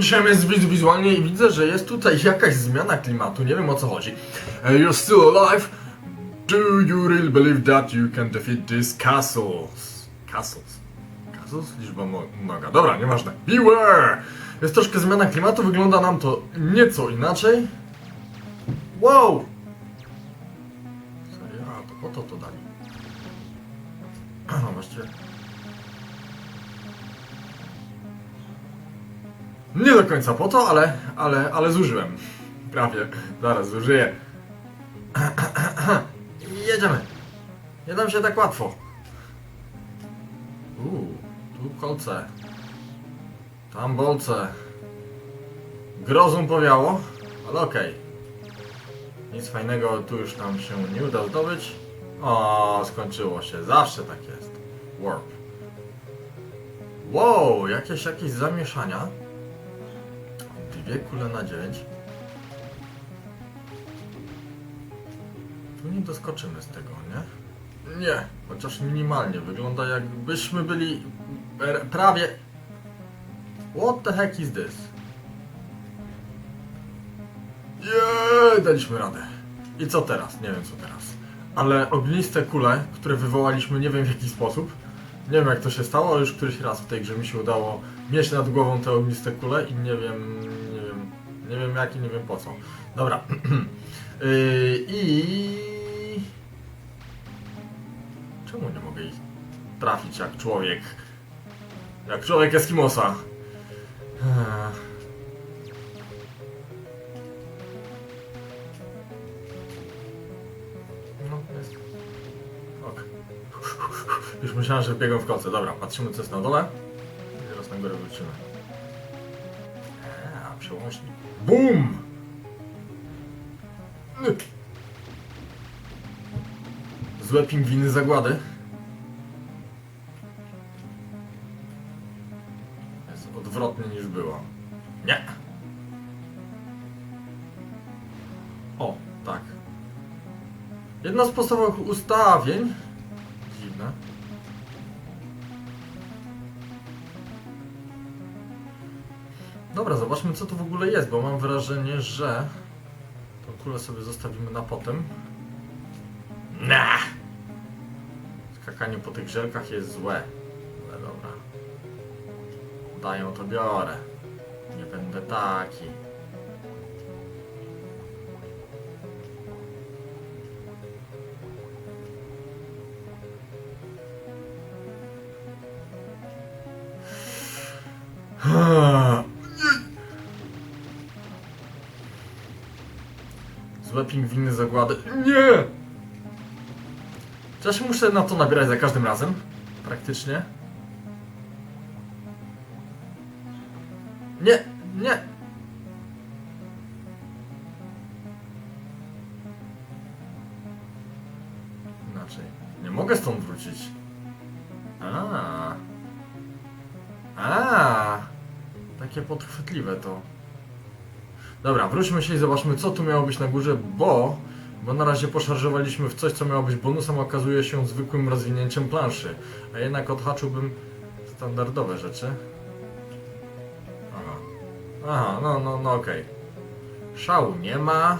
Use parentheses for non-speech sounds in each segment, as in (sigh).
jest wiz- wizualnie i widzę, że jest tutaj jakaś zmiana klimatu, nie wiem o co chodzi. E, You're still alive? Do you really believe that you can defeat these castles? Castles? Castles? Liczba mnoga. Dobra, nieważne. Beware! Jest troszkę zmiana klimatu, wygląda nam to nieco inaczej. Wow! Serio? A, to po to to dali. (clears throat) No właściwie... Nie do końca po to, ale, ale, ale zużyłem. Prawie. Zaraz zużyję. (clears throat) Jedziemy. Nie dam się tak łatwo. Uuu, tu kolce. Tam bolce. Grozą powiało, ale okej. Nic fajnego tu już nam się nie uda zdobyć. O, skończyło się. Zawsze tak jest. Warp. Wow, jakieś, jakieś zamieszania. Dwie kule na. Tu nie doskoczymy z tego, nie? Nie, chociaż minimalnie. Wygląda jakbyśmy byli prawie... What the heck is this? Jeee, daliśmy radę. I co teraz? Nie wiem co teraz. Ale ogniste kule, które wywołaliśmy nie wiem w jaki sposób. Nie wiem jak to się stało, ale już któryś raz w tej grze mi się udało mieć nad głową te ogniste kule i nie wiem, nie wiem, nie wiem jak i nie wiem po co. Dobra. yy, (clears throat) I... Czemu nie mogę ich trafić jak człowiek? Jak człowiek Eskimosa. No, jest. Ok. Już myślałem, że biegam w kolce. Dobra, patrzymy co jest na dole. I teraz na górę wrócimy. Przełącznik. BUM! Złe pingwiny zagłady. Jest odwrotnie niż było. Nie! O, tak. Jedna z podstawowych ustawień. Dobra, zobaczmy co tu w ogóle jest, bo mam wrażenie, że tą kulę sobie zostawimy na potem. Nah! Skakanie po tych żelkach jest złe. Ale dobra. Dają to biorę. Nie będę taki. Złe pingwiny zagłady. Nie! Czy ja się muszę na to nabierać za każdym razem? Praktycznie. Nie, nie. Inaczej. Nie mogę stąd wrócić. A. A. Takie podchwytliwe to. Dobra, wróćmy się i zobaczmy co tu miało być na górze, bo... Bo na razie poszarżowaliśmy w coś, co miało być bonusem, okazuje się zwykłym rozwinięciem planszy. A jednak odhaczyłbym standardowe rzeczy. Aha. Aha, no, no, no okej. Szału nie ma.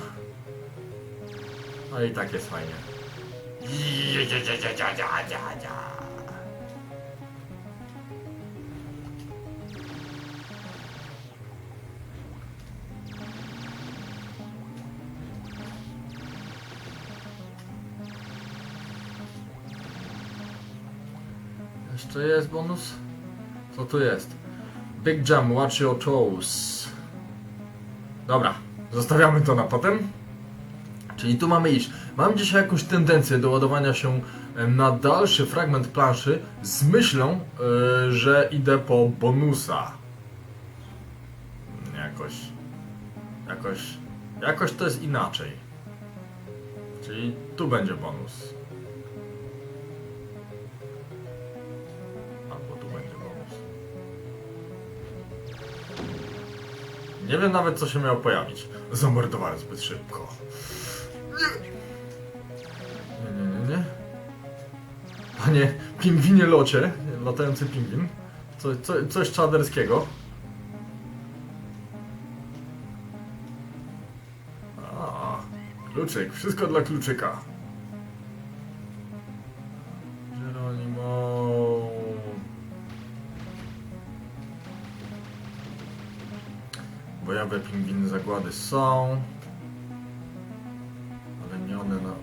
No i tak jest fajnie. Jeszcze jest bonus? Co tu jest? Big jump, watch your toes. Dobra, zostawiamy to na potem. Czyli tu mamy iść. Mam dzisiaj jakąś tendencję do ładowania się na dalszy fragment planszy z myślą, yy, że idę po bonusa. Jakoś. Jakoś. Jakoś to jest inaczej. Czyli tu będzie bonus. Nie wiem nawet, co się miało pojawić. Zamordowałem zbyt szybko. Nie, nie, nie, nie. Panie pingwinie locie, latający pingwin. Co, co, coś czaderskiego. A, kluczyk. Wszystko dla kluczyka. Bojowe pingwiny zagłady są. Ale nie one na...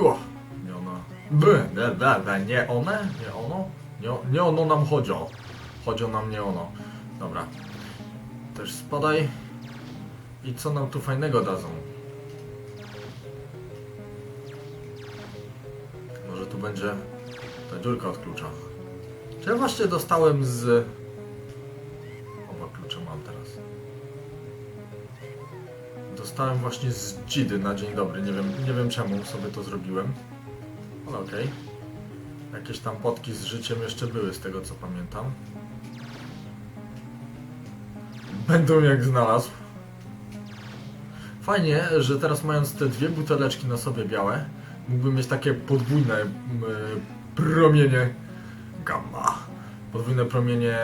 Ua, nie ona... B, b, b, b, nie one? Nie ono? Nie, nie ono nam chodzi o. Chodzi o nam nie ono. Dobra. Też spadaj. I co nam tu fajnego dadzą? Może tu będzie ta dziurka od klucza. Czy ja właśnie dostałem z... Oba klucze mam teraz. Dostałem właśnie z Dzidy na dzień dobry. Nie wiem, nie wiem czemu sobie to zrobiłem. Ale okej. Jakieś tam potki z życiem jeszcze były, z tego co pamiętam. Będą jak znalazł. Fajnie, że teraz mając te dwie buteleczki na sobie białe, mógłbym mieć takie podwójne m, promienie gamma. Podwójne promienie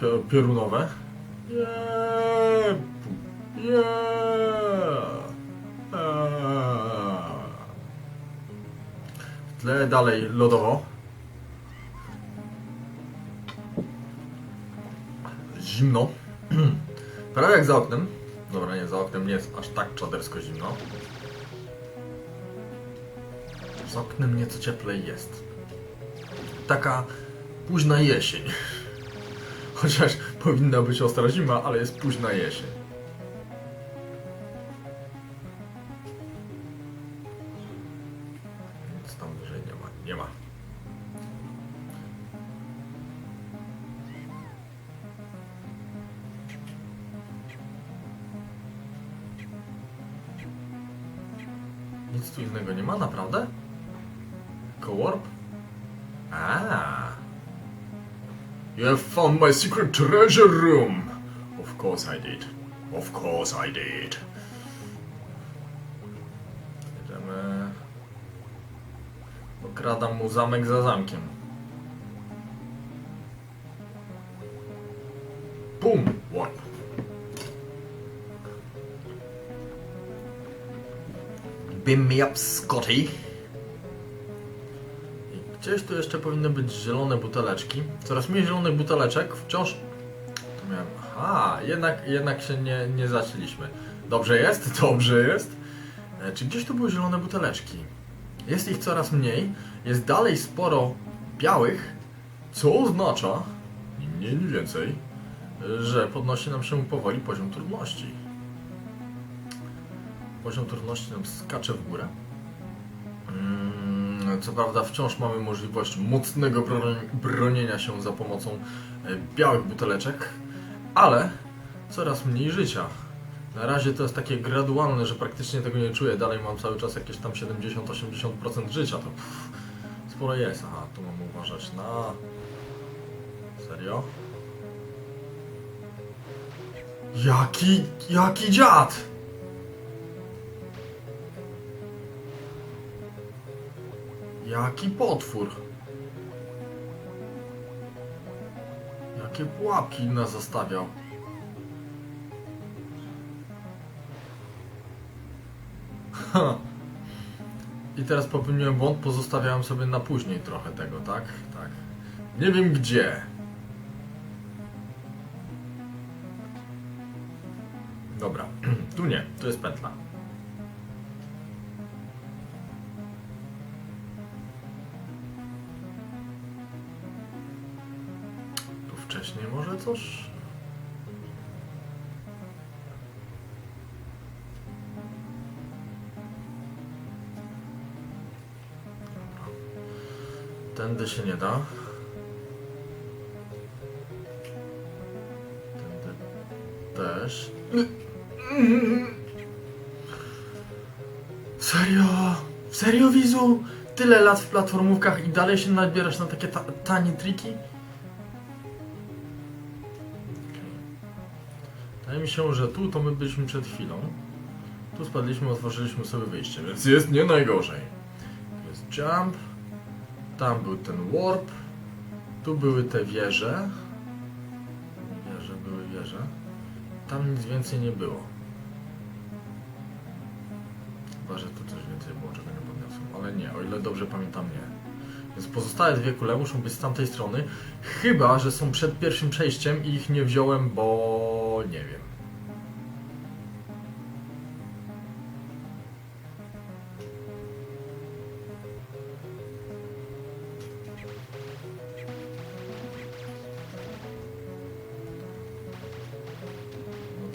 pio- piorunowe. Yeah! Yeah! W tle dalej lodowo. Zimno. (clears throat) Prawie jak za oknem. Dobra, nie, za oknem nie jest aż tak czadersko zimno. Z oknem nieco cieplej jest. Taka późna jesień. (laughs) Chociaż powinna być ostra zima, ale jest późna jesień. Tam wyżej nie ma. Nie ma. Nic tu innego nie ma, naprawdę? Cowarp? Ah. You have found my secret treasure room. Of course I did. Of course I did. Okradam mu zamek za zamkiem. Boom! One. Beam me up, Scotty. I gdzieś tu jeszcze powinny być zielone buteleczki. Coraz mniej zielonych buteleczek. Wciąż... Aha, jednak, jednak się nie, nie zaczęliśmy. Dobrze jest? Dobrze jest. E, Czy gdzieś tu były zielone buteleczki? Jest ich coraz mniej. Jest dalej sporo białych, co oznacza, ni mniej, ni więcej, że podnosi nam się powoli poziom trudności. Poziom trudności nam skacze w górę. Mm, Co prawda wciąż mamy możliwość mocnego bronienia się za pomocą e, białych buteleczek, ale coraz mniej życia. Na razie to jest takie gradualne, że praktycznie tego nie czuję. Dalej mam cały czas jakieś tam 70-80% życia. To pff, sporo jest. Aha, tu mam uważać na... Serio? Jaki, jaki dziad! Jaki potwór! Jakie pułapki nas zastawiał. I teraz popełniłem błąd, pozostawiałem sobie na później trochę tego, tak? Tak. Nie wiem gdzie. Dobra, (clears throat) tu nie, tu jest pętla. Tu wcześniej może coś? Tędy się nie da. Tędy też. Serio? Serio, Wizu? Tyle lat w platformówkach i dalej się nabierasz na takie ta tanie triki? Wydaje mi się, że tu to my byliśmy przed chwilą. Tu spadliśmy, otworzyliśmy sobie wyjście, więc jest nie najgorzej. Jest jump. Tam był ten warp. Tu były te wieże. Wieże, były wieże. Tam nic więcej nie było. Chyba, że tu coś więcej było, czego nie podniosłem. Ale nie, o ile dobrze pamiętam, nie. Więc pozostałe dwie kule muszą być z tamtej strony. Chyba, że są przed pierwszym przejściem i ich nie wziąłem, bo nie wiem.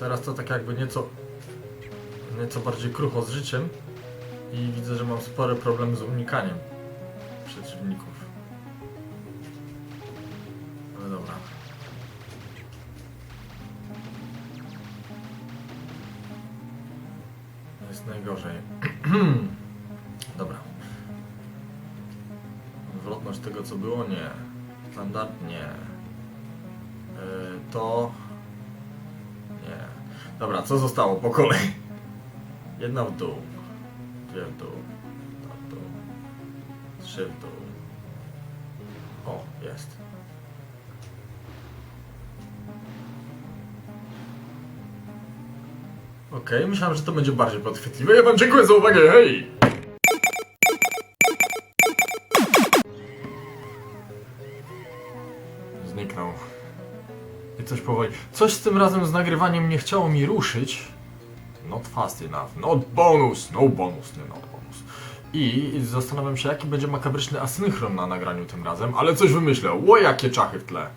Teraz to tak jakby nieco nieco bardziej krucho z życiem i widzę, że mam spory problem z unikaniem przeciwników. Ale dobra. Jest najgorzej. (clears throat) dobra. Zwrotność tego co było? Nie. Standard? Nie. Yy, to... Dobra, co zostało po kolei? Jedna w dół, dwie w dół, dwa w dół, trzy w dół. O, jest. Okej, myślałem, że to będzie bardziej podchwytliwe. Ja wam dziękuję za uwagę, hej! I coś powoli. Coś z tym razem z nagrywaniem nie chciało mi ruszyć. Not fast enough. Not bonus. No bonus, nie not bonus. I zastanawiam się, jaki będzie makabryczny asynchron na nagraniu tym razem, ale coś wymyślę. Ło, jakie czachy w tle.